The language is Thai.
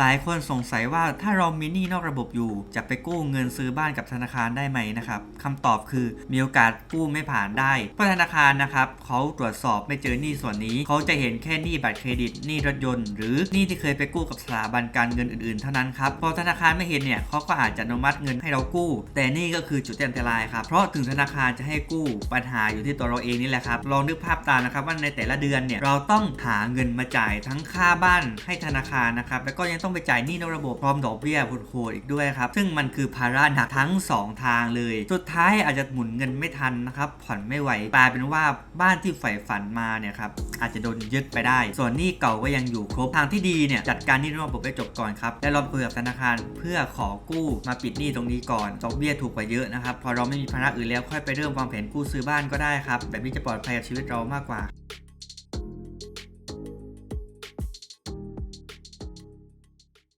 หลายคนสงสัยว่าถ้าเรามีหนี้นอกระบบอยู่ จะไปกู้เงินซื้อบ้านกับธนาคารได้ไหมนะครับคำตอบคือมีโอกาสกู้ไม่ผ่านได้เพราะธนาคารนะครับเขาตรวจสอบไม่เจอหนี้ส่วนนี้ เขาจะเห็นแค่หนี้บัตรเครดิตหนี้รถยนต์ หรือหนี้ที่เคยไปกู้กับสถาบันการเงินอื่นๆเท่านั้นครับพอธนาคารไม่เห็นเนี่ยเขาก็อาจจะอนุมัติเงินให้เรากู้ แต่นี่ก็คือจุดอันตรายครับเพราะถึงธนาคารจะให้กู้ปัญหาอยู่ที่ตัวเราเองนี่แหละครับลองนึกภาพตามนะครับว่าในแต่ละเดือนเนี่ยเราต้องหาเงินมาจ่ายทั้งค่าบ้านให้ธนาคารนะครับแล้วก็ยังต้องไปจ่ายหนี้นอกระบบพร้อมดอกเบี้ยโหดๆอีกด้วยครับ ซึ่งมันคือภาระหนักทั้ง 2 ทางเลย สุดท้ายอาจจะหมุนเงินไม่ทันนะครับ ผ่อนไม่ไหวกลายเป็นว่าบ้านที่ใฝ่ฝันมาเนี่ยครับอาจจะโดนยึดไปได้ ส่วนหนี้เก่าก็ยังอยู่ครบทางที่ดีเนี่ยจัดการหนี้นอกระบบให้จบก่อนครับและลองคุยกับธนาคารเพื่อขอกู้มาปิดหนี้ตรงนี้ก่อนดอกเบี้ยถูกกว่าเยอะนะครับพอเราไม่มีภาระอื่นแล้วค่อยไปเริ่มวางแผนกู้ซื้อบ้านก็ได้ครับแบบนี้จะปลอดภัยกับชีวิตเรามากกว่า